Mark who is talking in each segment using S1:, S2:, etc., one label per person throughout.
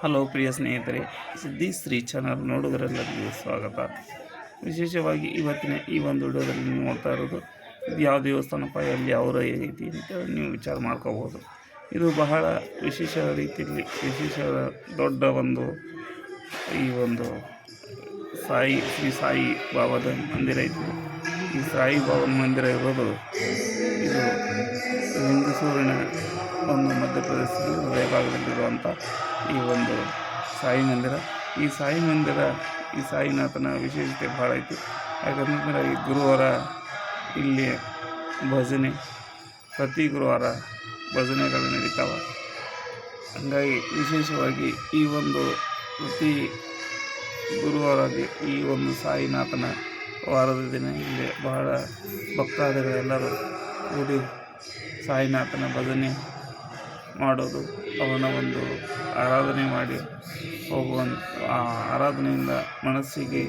S1: Hello ಪ್ರಿಯ ಸ್ನೇಹಿತರೆ ಸುದ್ದಿ Shri channel ನೋಡುಗರೆಲ್ಲರಿಗೂ ಸ್ವಾಗತ. ವಿಶೇಷವಾಗಿ ಇವತ್ತಿನ ಈ ಒಂದು ವಿಡಿಯೋದಲ್ಲಿ ನೋಡ್ತಾ ಇರೋದು, ಇದು ಯಾವ ದೇವಸ್ಥಾನಪ್ಪ ಎಲ್ಲಿ ಅವರ ಏನೈತಿ ಅಂತ ನೀವು ವಿಚಾರ ಮಾಡ್ಕೋಬೋದು. ಇದು ಬಹಳ ವಿಶೇಷ ರೀತಿಯಲ್ಲಿ, ವಿಶೇಷ ದೊಡ್ಡ ಒಂದು ಈ ಒಂದು ಸಾಯಿ, ಶ್ರೀ ಸಾಯಿ ಬಾಬಾದ ಮಂದಿರ ಇತ್ತು ಈ ಸಾಯಿ ಬಾಬಾ ಮಂದಿರ ಇರೋದು ಇದು ಲಿಂಗಸೂರಿನ ಒಂದು ಮಧ್ಯಪ್ರದೇಶದಲ್ಲಿ ಹೃದಯ ಭಾಗದಲ್ಲಿರುವಂಥ ಈ ಒಂದು ಸಾಯಿ ಮಂದಿರ. ಈ ಸಾಯಿ ಮಂದಿರ, ಈ ಸಾಯಿನಾಥನ ವಿಶೇಷತೆ ಭಾಳ ಐತಿ. ಯಾಕಂದ್ರೆ ಈ ಗುರುವಾರ ಇಲ್ಲಿ ಭಜನೆ, ಪ್ರತಿ ಗುರುವಾರ ಭಜನೆಗಳು ನಡೀತಾವೆ. ಹಂಗಾಗಿ ವಿಶೇಷವಾಗಿ ಈ ಒಂದು ಪ್ರತಿ ಗುರುವಾರ ಈ ಒಂದು ಸಾಯಿನಾಥನ ವಾರದ ದಿನ ಇಲ್ಲಿ ಬಹಳ ಭಕ್ತಾದಿಗಳೆಲ್ಲರೂ ಕೂಡಿ ಸಾಯಿನಾಥನ ಭಜನೆ ಮಾಡೋದು. ಅವನ ಒಂದು ಆರಾಧನೆ ಮಾಡಿ ಹೋಗುವಂಥ ಆ ಆರಾಧನೆಯಿಂದ ಮನಸ್ಸಿಗೆ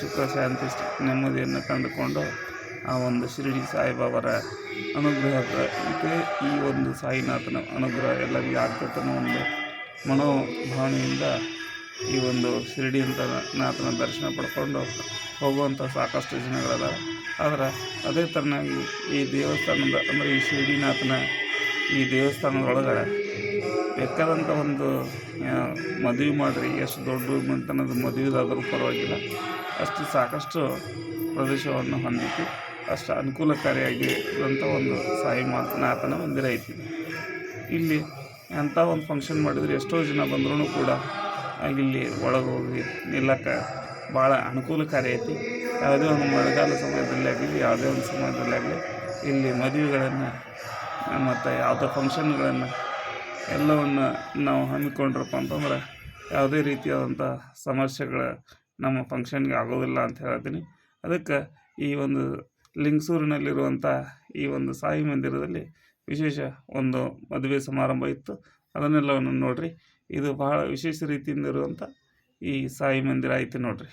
S1: ಸುಖ, ಶಾಂತಿ, ನೆಮ್ಮದಿಯನ್ನು ಕಂಡುಕೊಂಡು ಆ ಒಂದು ಶಿರಡಿ ಸಾಯಿಬಾಬರ ಅನುಗ್ರಹಕ್ಕೆ ಈ ಒಂದು ಸಾಯಿನಾಥನ ಅನುಗ್ರಹ ಎಲ್ಲರಿಗೂ ಆಗ್ತದೆ ಒಂದು ಮನೋಭಾವನೆಯಿಂದ ಈ ಒಂದು ಶಿರಡಿ ಅಂತ ನಾಥನ ದರ್ಶನ ಪಡ್ಕೊಂಡು ಹೋಗುವಂಥ ಸಾಕಷ್ಟು ಜನಗಳದ ಆದರೆ ಅದೇ ಥರನಾಗಿ ಈ ದೇವಸ್ಥಾನದ ಅಂದರೆ ಈ ಶಿರಡಿನಾಥನ ಈ ದೇವಸ್ಥಾನದೊಳಗಡೆ ಬೇಕಾದಂಥ ಒಂದು ಮದುವೆ ಮಾಡಿರಿ. ಎಷ್ಟು ದೊಡ್ಡ ಮಂತನದ ಮದುವೆದಾದರೂ ಪರವಾಗಿಲ್ಲ. ಅಷ್ಟು ಸಾಕಷ್ಟು ಪ್ರದೇಶವನ್ನು ಹೊಂದಿತ್ತು ಅಷ್ಟು ಅನುಕೂಲಕಾರಿಯಾಗಿ ಇರುವಂಥ ಒಂದು ಸಾಯಿ ಮಾತನಾಥನ ಮಂದಿರ ಐತಿ. ಇಲ್ಲಿ ಅಂಥ ಒಂದು ಫಂಕ್ಷನ್ ಮಾಡಿದರೆ ಎಷ್ಟೋ ಜನ ಬಂದ್ರೂ ಕೂಡ ಇಲ್ಲಿ ಒಳಗೆ ಹೋಗಿ ನಿಲ್ಲಕ್ಕೆ ಭಾಳ ಅನುಕೂಲಕಾರಿ ಐತಿ. ಯಾವುದೇ ಒಂದು ಮಳೆಗಾಲ ಸಮಯದಲ್ಲಿ ಆಗಲಿ ಯಾವುದೇ ಒಂದು ಸಮಯದಲ್ಲಿ ಆಗಲಿ ಇಲ್ಲಿ ಮದುವೆಗಳನ್ನು ಮತ್ತು ಯಾವುದೇ ಫಂಕ್ಷನ್ಗಳನ್ನು ಎಲ್ಲವನ್ನು ನಾವು ಹಮ್ಮಿಕೊಂಡ್ರಪ್ಪ ಅಂತಂದ್ರೆ ಯಾವುದೇ ರೀತಿಯಾದಂಥ ಸಮಸ್ಯೆಗಳ ನಮ್ಮ ಫಂಕ್ಷನ್ಗೆ ಆಗೋದಿಲ್ಲ ಅಂತ ಹೇಳ್ತೀನಿ. ಅದಕ್ಕೆ ಈ ಒಂದು ಲಿಂಗಸೂರಿನಲ್ಲಿರುವಂಥ ಈ ಒಂದು ಸಾಯಿ ಮಂದಿರದಲ್ಲಿ ವಿಶೇಷ ಒಂದು ಮದುವೆ ಸಮಾರಂಭ ಇತ್ತು. ಅದನ್ನೆಲ್ಲವನ್ನು ನೋಡಿರಿ. ಇದು ಬಹಳ ವಿಶೇಷ ರೀತಿಯಿಂದ ಇರುವಂಥ ಈ ಸಾಯಿ ಮಂದಿರ ಐತಿ ನೋಡಿರಿ.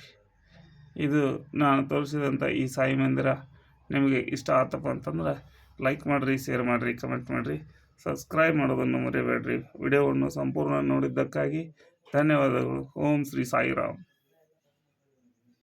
S1: ಇದು ನಾನು ತೋರಿಸಿದಂಥ ಈ ಸಾಯಿ ಮಂದಿರ ನಿಮಗೆ ಇಷ್ಟ ಆತಪ್ಪ ಅಂತಂದ್ರೆ ಲೈಕ್ ಮಾಡಿರಿ ಶೇರ್ ಮಾಡಿರಿ ಕಮೆಂಟ್ ಮಾಡಿರಿ. ಸಬ್ಸ್ಕ್ರೈಬ್ ಮಾಡೋದನ್ನು ಮರೆಯಬೇಡ್ರಿ ವಿಡಿಯೋವನ್ನು ಸಂಪೂರ್ಣ ನೋಡಿದ್ದಕ್ಕಾಗಿ ಧನ್ಯವಾದಗಳು. ಓಂ ಶ್ರೀ ಸಾಯಿರಾಮ್.